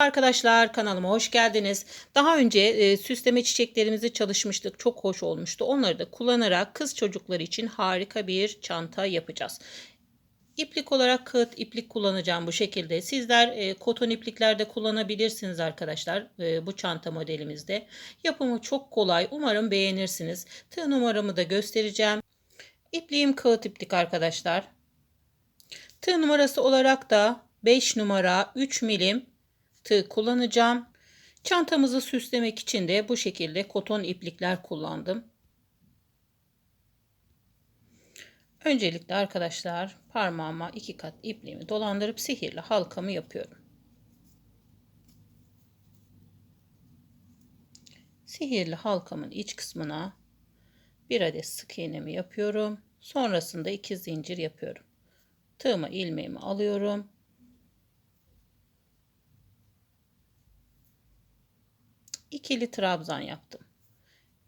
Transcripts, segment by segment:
Arkadaşlar kanalıma hoş geldiniz. Daha önce e, süsleme çiçeklerimizi çalışmıştık. Çok hoş olmuştu. Onları da kullanarak kız çocukları için harika bir çanta yapacağız. İplik olarak kağıt iplik kullanacağım bu şekilde. Sizler e, koton iplikler de kullanabilirsiniz arkadaşlar e, bu çanta modelimizde. Yapımı çok kolay. Umarım beğenirsiniz. Tığ numaramı da göstereceğim. İpliğim kağıt iplik arkadaşlar. Tığ numarası olarak da 5 numara 3 milim tığ kullanacağım. Çantamızı süslemek için de bu şekilde koton iplikler kullandım. Öncelikle arkadaşlar parmağıma iki kat ipliğimi dolandırıp sihirli halkamı yapıyorum. Sihirli halkamın iç kısmına bir adet sık iğnemi yapıyorum. Sonrasında iki zincir yapıyorum. Tığıma ilmeğimi alıyorum. İkili trabzan yaptım.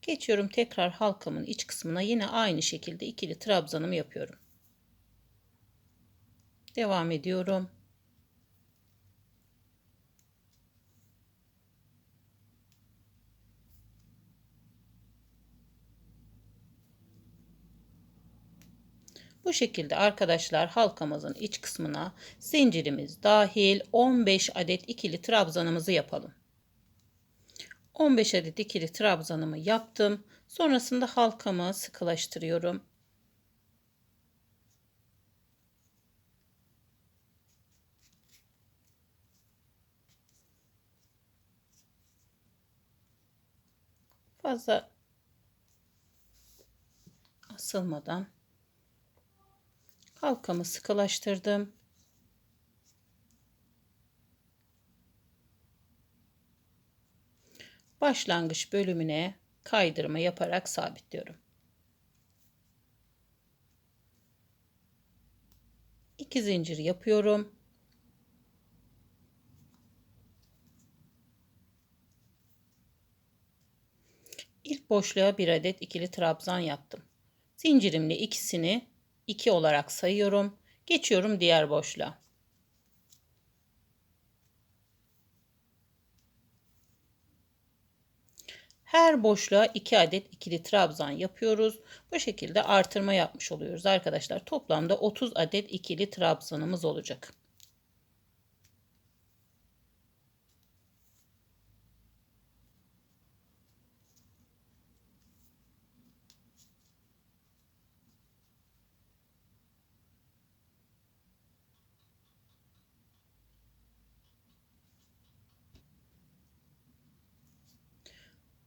Geçiyorum tekrar halkamın iç kısmına yine aynı şekilde ikili trabzanımı yapıyorum. Devam ediyorum. Bu şekilde arkadaşlar halkamızın iç kısmına zincirimiz dahil 15 adet ikili trabzanımızı yapalım. 15 adet ikili trabzanımı yaptım. Sonrasında halkamı sıkılaştırıyorum. Fazla asılmadan halkamı sıkılaştırdım. Başlangıç bölümüne kaydırma yaparak sabitliyorum. İki zincir yapıyorum. İlk boşluğa bir adet ikili trabzan yaptım. Zincirimle ikisini 2 olarak sayıyorum. Geçiyorum diğer boşluğa. Her boşluğa 2 adet ikili trabzan yapıyoruz. Bu şekilde artırma yapmış oluyoruz arkadaşlar. Toplamda 30 adet ikili trabzanımız olacak.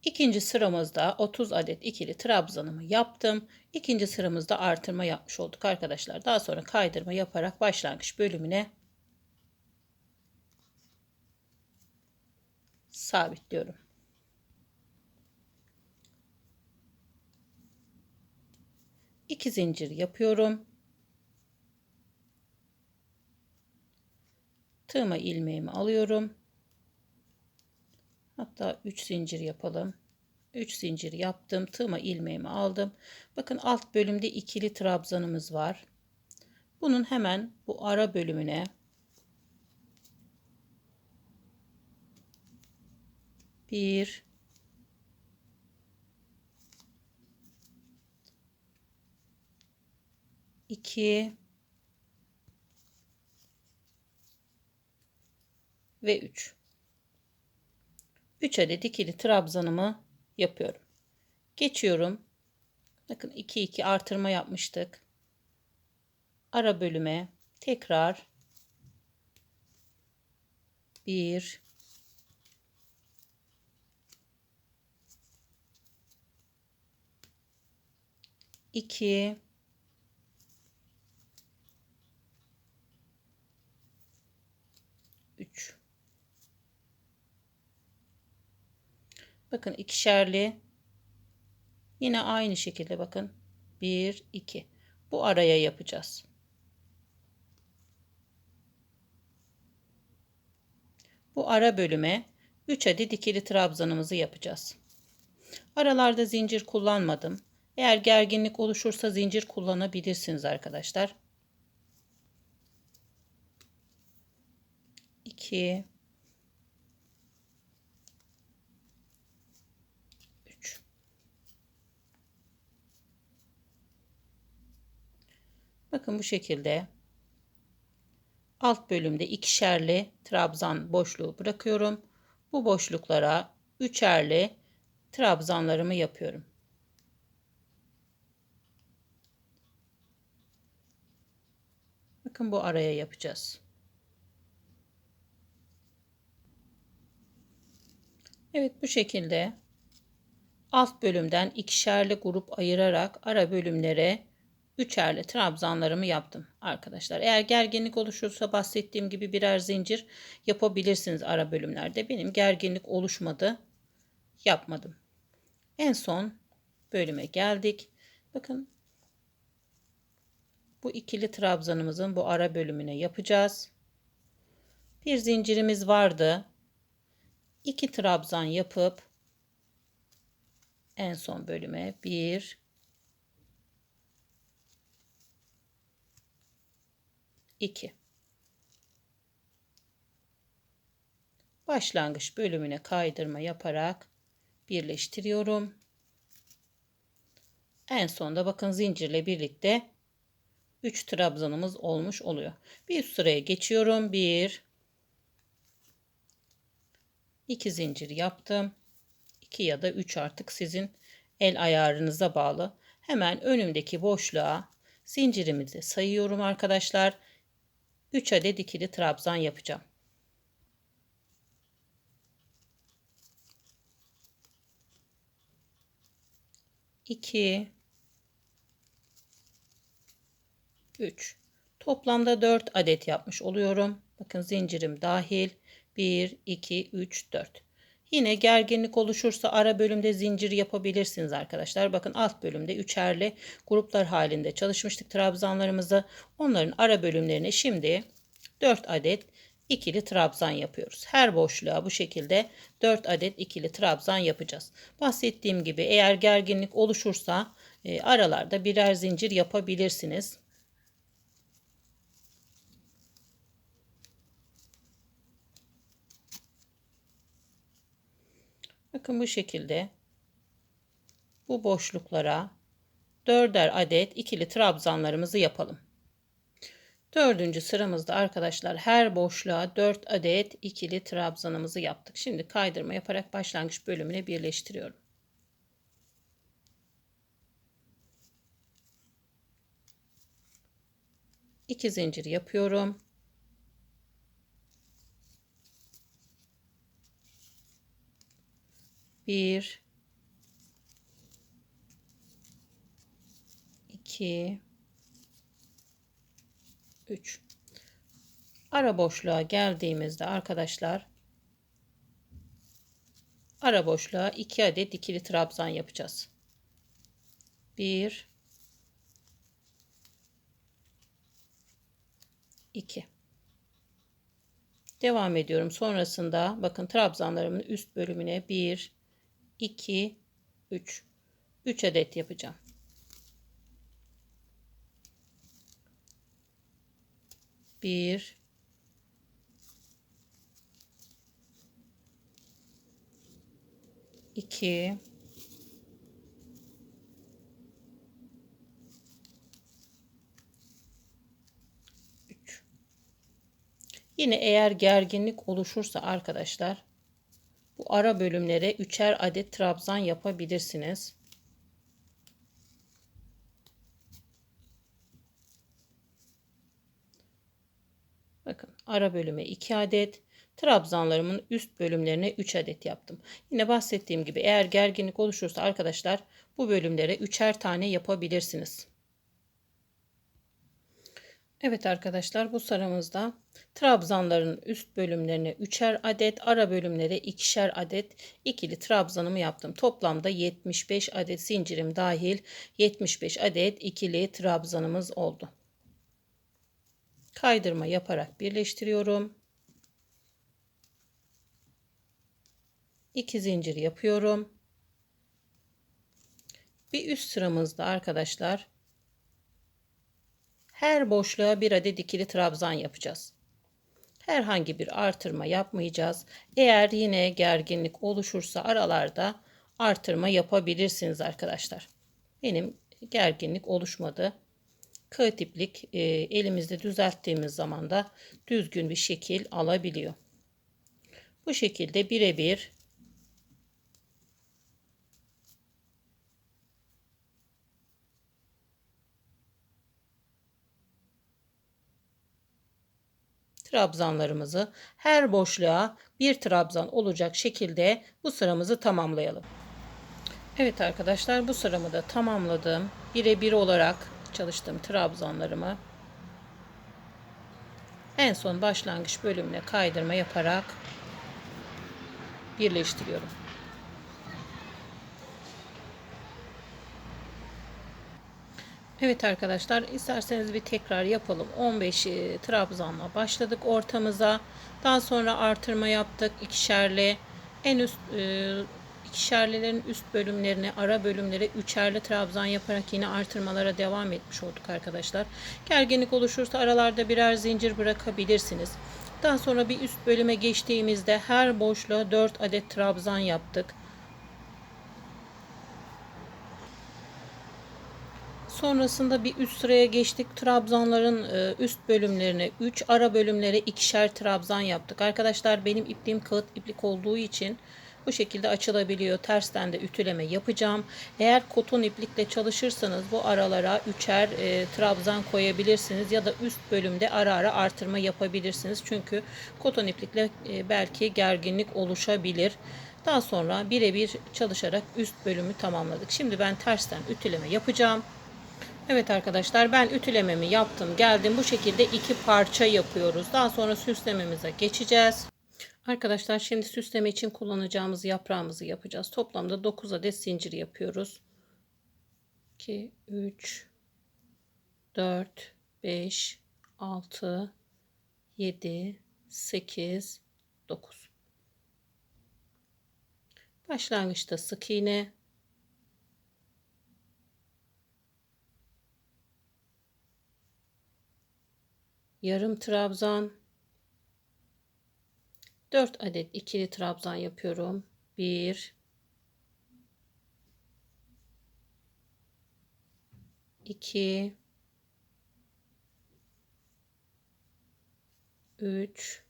İkinci sıramızda 30 adet ikili trabzanımı yaptım. İkinci sıramızda artırma yapmış olduk arkadaşlar. Daha sonra kaydırma yaparak başlangıç bölümüne sabitliyorum. İki zincir yapıyorum. Tığıma ilmeğimi alıyorum. Hatta 3 zincir yapalım. 3 zincir yaptım. Tığıma ilmeğimi aldım. Bakın alt bölümde ikili trabzanımız var. Bunun hemen bu ara bölümüne bir iki ve üç. 3 adet ikili trabzanımı yapıyorum. Geçiyorum. Bakın 2 2 artırma yapmıştık. Ara bölüme tekrar 1 2 3 Bakın ikişerli. Yine aynı şekilde bakın. 1 2. Bu araya yapacağız. Bu ara bölüme 3 adet ikili trabzanımızı yapacağız. Aralarda zincir kullanmadım. Eğer gerginlik oluşursa zincir kullanabilirsiniz arkadaşlar. 2 Bakın bu şekilde alt bölümde ikişerli trabzan boşluğu bırakıyorum. Bu boşluklara üçerli trabzanlarımı yapıyorum. Bakın bu araya yapacağız. Evet bu şekilde alt bölümden ikişerli grup ayırarak ara bölümlere üçerli trabzanlarımı yaptım arkadaşlar. Eğer gerginlik oluşursa bahsettiğim gibi birer zincir yapabilirsiniz ara bölümlerde. Benim gerginlik oluşmadı. Yapmadım. En son bölüme geldik. Bakın bu ikili trabzanımızın bu ara bölümüne yapacağız. Bir zincirimiz vardı. İki trabzan yapıp en son bölüme bir iki başlangıç bölümüne kaydırma yaparak birleştiriyorum. En sonda bakın zincirle birlikte 3 trabzanımız olmuş oluyor. Bir üst sıraya geçiyorum. 1 2 zincir yaptım. 2 ya da 3 artık sizin el ayarınıza bağlı. Hemen önümdeki boşluğa zincirimizi sayıyorum arkadaşlar. 3 adet ikili trabzan yapacağım. İki, 3. Toplamda 4 adet yapmış oluyorum. Bakın zincirim dahil. 1, 2, 3, 4. Yine gerginlik oluşursa ara bölümde zincir yapabilirsiniz arkadaşlar. Bakın alt bölümde üçerli gruplar halinde çalışmıştık trabzanlarımızı. Onların ara bölümlerine şimdi 4 adet ikili trabzan yapıyoruz. Her boşluğa bu şekilde 4 adet ikili trabzan yapacağız. Bahsettiğim gibi eğer gerginlik oluşursa e, aralarda birer zincir yapabilirsiniz. Bakın bu şekilde bu boşluklara dörder adet ikili trabzanlarımızı yapalım. Dördüncü sıramızda arkadaşlar her boşluğa 4 adet ikili trabzanımızı yaptık. Şimdi kaydırma yaparak başlangıç bölümüne birleştiriyorum. İki zincir yapıyorum. Bir, iki, üç. Ara boşluğa geldiğimizde arkadaşlar ara boşluğa iki adet ikili trabzan yapacağız. Bir, iki. Devam ediyorum. Sonrasında bakın trabzanlarımın üst bölümüne bir 2, 3. 3 adet yapacağım. Bir, iki, üç. Yine eğer gerginlik oluşursa arkadaşlar bu ara bölümlere üçer adet trabzan yapabilirsiniz. Bakın ara bölüme 2 adet, trabzanlarımın üst bölümlerine 3 adet yaptım. Yine bahsettiğim gibi eğer gerginlik oluşursa arkadaşlar bu bölümlere üçer tane yapabilirsiniz. Evet arkadaşlar bu sıramızda trabzanların üst bölümlerine üçer adet, ara bölümlere ikişer adet ikili trabzanımı yaptım. Toplamda 75 adet zincirim dahil 75 adet ikili trabzanımız oldu. Kaydırma yaparak birleştiriyorum. 2 zincir yapıyorum. Bir üst sıramızda arkadaşlar her boşluğa bir adet ikili trabzan yapacağız. Herhangi bir artırma yapmayacağız. Eğer yine gerginlik oluşursa aralarda artırma yapabilirsiniz arkadaşlar. Benim gerginlik oluşmadı. kağıt iplik e, elimizde düzelttiğimiz zaman da düzgün bir şekil alabiliyor. Bu şekilde birebir trabzanlarımızı her boşluğa bir trabzan olacak şekilde bu sıramızı tamamlayalım. Evet arkadaşlar bu sıramı da tamamladım. Birebir olarak çalıştım trabzanlarımı. En son başlangıç bölümüne kaydırma yaparak birleştiriyorum. Evet arkadaşlar isterseniz bir tekrar yapalım. 15 e, trabzanla başladık ortamıza. Daha sonra artırma yaptık ikişerli. En üst e, ikişerlilerin üst bölümlerine, ara bölümlere üçerli trabzan yaparak yine artırmalara devam etmiş olduk arkadaşlar. Gerginlik oluşursa aralarda birer zincir bırakabilirsiniz. Daha sonra bir üst bölüme geçtiğimizde her boşluğa 4 adet trabzan yaptık. Sonrasında bir üst sıraya geçtik. Trabzanların e, üst bölümlerine 3, ara bölümlere ikişer trabzan yaptık. Arkadaşlar benim ipliğim kağıt iplik olduğu için bu şekilde açılabiliyor. Tersten de ütüleme yapacağım. Eğer koton iplikle çalışırsanız bu aralara üçer e, trabzan koyabilirsiniz ya da üst bölümde ara ara artırma yapabilirsiniz. Çünkü koton iplikle e, belki gerginlik oluşabilir. Daha sonra birebir çalışarak üst bölümü tamamladık. Şimdi ben tersten ütüleme yapacağım. Evet arkadaşlar ben ütülememi yaptım geldim. Bu şekilde iki parça yapıyoruz. Daha sonra süslememize geçeceğiz. Arkadaşlar şimdi süsleme için kullanacağımız yaprağımızı yapacağız. Toplamda 9 adet zincir yapıyoruz. 2 3 4 5 6 7 8 9 başlangıçta sık iğne yarım trabzan. 4 adet ikili trabzan yapıyorum. 1 2 3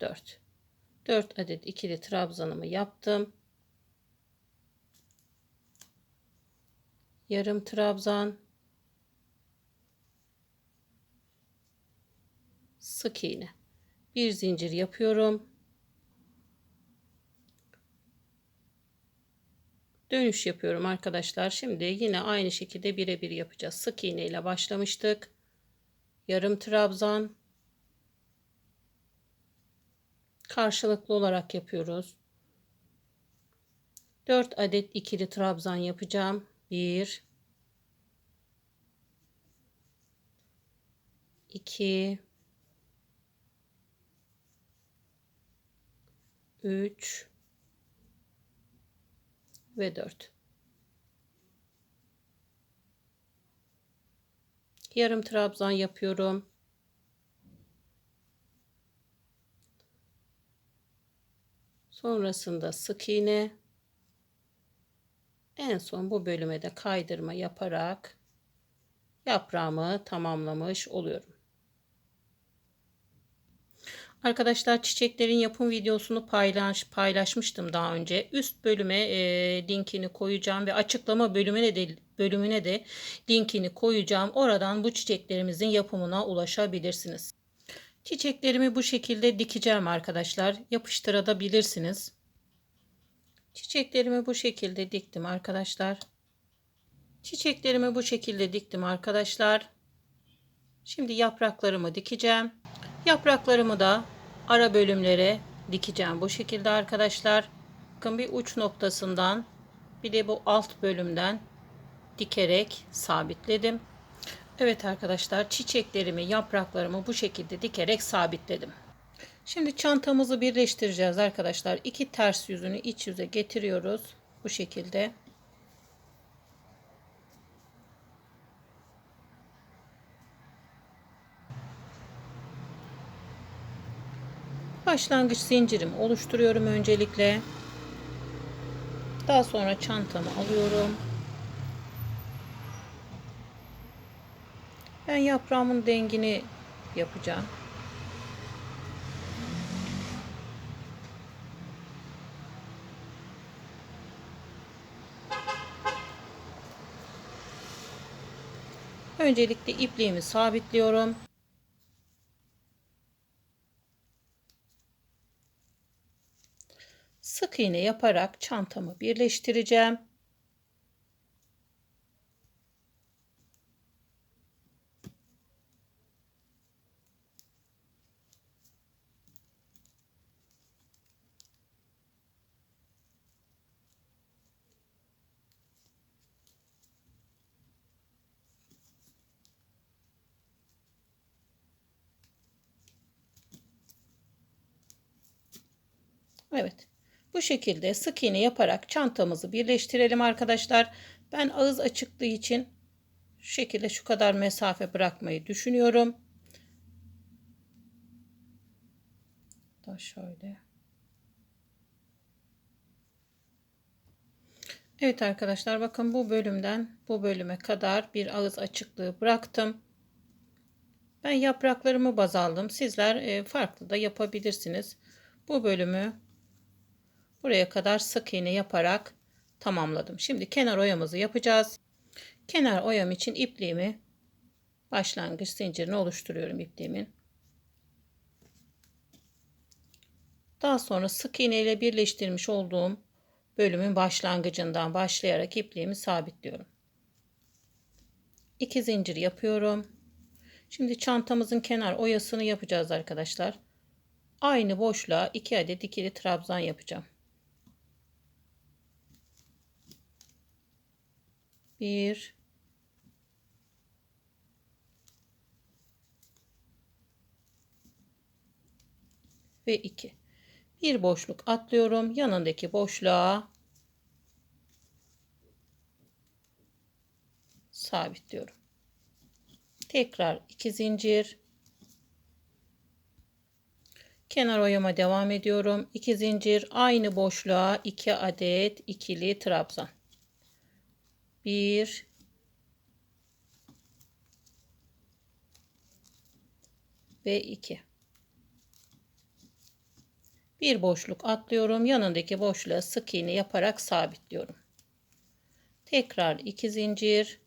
4 4 adet ikili trabzanımı yaptım. Yarım trabzan sık iğne. Bir zincir yapıyorum. Dönüş yapıyorum arkadaşlar. Şimdi yine aynı şekilde birebir yapacağız. Sık iğne ile başlamıştık. Yarım trabzan. Karşılıklı olarak yapıyoruz. 4 adet ikili trabzan yapacağım. 1 2 3 ve 4. Yarım trabzan yapıyorum. Sonrasında sık iğne. En son bu bölüme de kaydırma yaparak yaprağımı tamamlamış oluyorum. Arkadaşlar çiçeklerin yapım videosunu paylaş, paylaşmıştım daha önce. Üst bölüme e, linkini koyacağım ve açıklama bölümüne de bölümüne de linkini koyacağım. Oradan bu çiçeklerimizin yapımına ulaşabilirsiniz. Çiçeklerimi bu şekilde dikeceğim arkadaşlar. Yapıştırabilirsiniz. Çiçeklerimi bu şekilde diktim arkadaşlar. Çiçeklerimi bu şekilde diktim arkadaşlar. Şimdi yapraklarımı dikeceğim. Yapraklarımı da ara bölümlere dikeceğim. Bu şekilde arkadaşlar. Bakın bir uç noktasından bir de bu alt bölümden dikerek sabitledim. Evet arkadaşlar çiçeklerimi yapraklarımı bu şekilde dikerek sabitledim. Şimdi çantamızı birleştireceğiz arkadaşlar. İki ters yüzünü iç yüze getiriyoruz. Bu şekilde. başlangıç zincirim oluşturuyorum öncelikle. Daha sonra çantamı alıyorum. Ben yaprağımın dengini yapacağım. Öncelikle ipliğimi sabitliyorum. İğne yaparak çantamı birleştireceğim. Evet. Bu şekilde sık iğne yaparak çantamızı birleştirelim arkadaşlar. Ben ağız açıklığı için şu şekilde şu kadar mesafe bırakmayı düşünüyorum. Da şöyle. Evet arkadaşlar bakın bu bölümden bu bölüme kadar bir ağız açıklığı bıraktım. Ben yapraklarımı baz aldım. Sizler e, farklı da yapabilirsiniz. Bu bölümü buraya kadar sık iğne yaparak tamamladım. Şimdi kenar oyamızı yapacağız. Kenar oyam için ipliğimi başlangıç zincirini oluşturuyorum ipliğimin. Daha sonra sık iğne ile birleştirmiş olduğum bölümün başlangıcından başlayarak ipliğimi sabitliyorum. 2 zincir yapıyorum. Şimdi çantamızın kenar oyasını yapacağız arkadaşlar. Aynı boşluğa 2 adet ikili trabzan yapacağım. 1 ve 2. Bir boşluk atlıyorum. Yanındaki boşluğa sabitliyorum. Tekrar 2 zincir. Kenar oyama devam ediyorum. 2 zincir aynı boşluğa 2 adet ikili trabzan. 1 ve 2. Bir boşluk atlıyorum. Yanındaki boşluğa sık iğne yaparak sabitliyorum. Tekrar 2 zincir.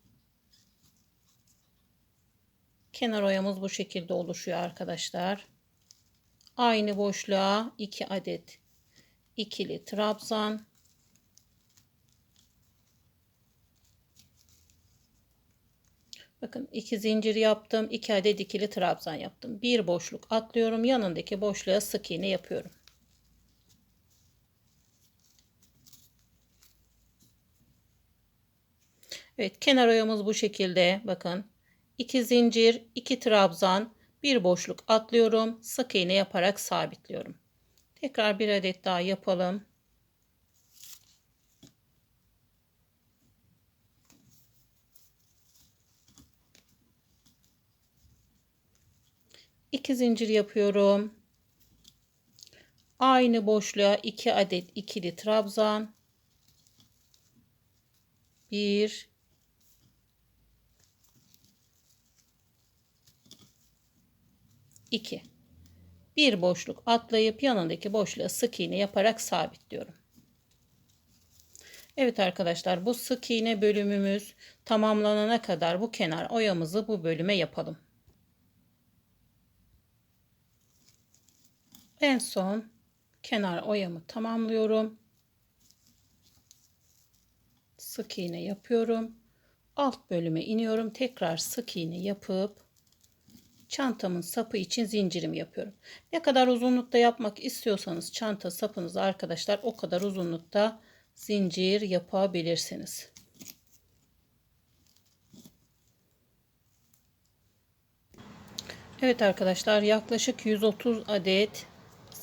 Kenar oyamız bu şekilde oluşuyor arkadaşlar. Aynı boşluğa 2 adet ikili trabzan. Bakın iki zincir yaptım. 2 adet ikili trabzan yaptım. Bir boşluk atlıyorum. Yanındaki boşluğa sık iğne yapıyorum. Evet kenar oyamız bu şekilde. Bakın 2 zincir, 2 trabzan, bir boşluk atlıyorum. Sık iğne yaparak sabitliyorum. Tekrar bir adet daha yapalım. İki zincir yapıyorum. Aynı boşluğa iki adet ikili trabzan. Bir, 2. Bir boşluk atlayıp yanındaki boşluğa sık iğne yaparak sabitliyorum. Evet arkadaşlar bu sık iğne bölümümüz tamamlanana kadar bu kenar oyamızı bu bölüme yapalım. En son kenar oyamı tamamlıyorum. Sık iğne yapıyorum. Alt bölüme iniyorum. Tekrar sık iğne yapıp çantamın sapı için zincirimi yapıyorum. Ne kadar uzunlukta yapmak istiyorsanız çanta sapınızı arkadaşlar o kadar uzunlukta zincir yapabilirsiniz. Evet arkadaşlar yaklaşık 130 adet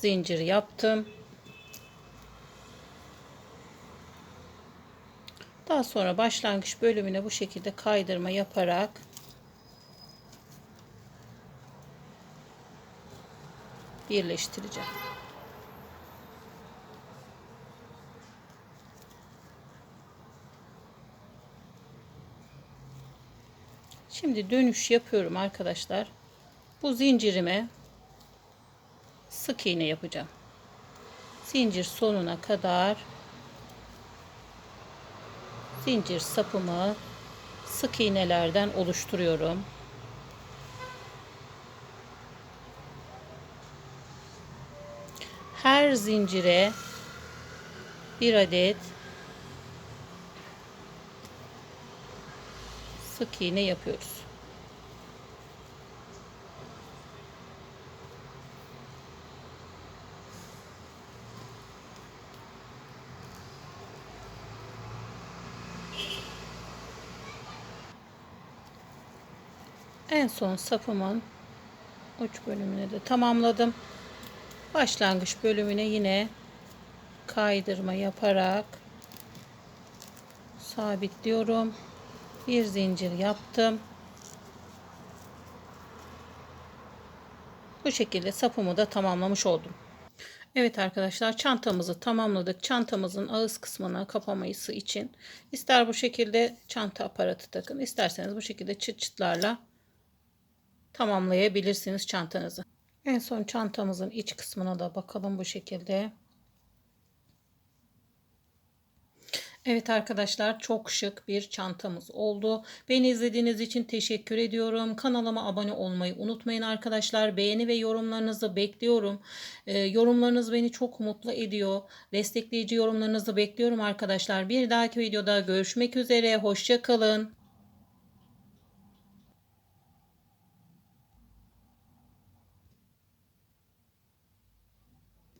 zincir yaptım. Daha sonra başlangıç bölümüne bu şekilde kaydırma yaparak birleştireceğim. Şimdi dönüş yapıyorum arkadaşlar. Bu zincirime sık iğne yapacağım. Zincir sonuna kadar zincir sapımı sık iğnelerden oluşturuyorum. Her zincire bir adet sık iğne yapıyoruz. En son sapımın uç bölümünü de tamamladım. Başlangıç bölümüne yine kaydırma yaparak sabitliyorum. Bir zincir yaptım. Bu şekilde sapımı da tamamlamış oldum. Evet arkadaşlar çantamızı tamamladık. Çantamızın ağız kısmına kapamayısı için ister bu şekilde çanta aparatı takın isterseniz bu şekilde çıt çıtlarla tamamlayabilirsiniz çantanızı. En son çantamızın iç kısmına da bakalım bu şekilde. Evet arkadaşlar çok şık bir çantamız oldu. Beni izlediğiniz için teşekkür ediyorum. Kanalıma abone olmayı unutmayın arkadaşlar. Beğeni ve yorumlarınızı bekliyorum. Ee, yorumlarınız beni çok mutlu ediyor. Destekleyici yorumlarınızı bekliyorum arkadaşlar. Bir dahaki videoda görüşmek üzere. Hoşçakalın.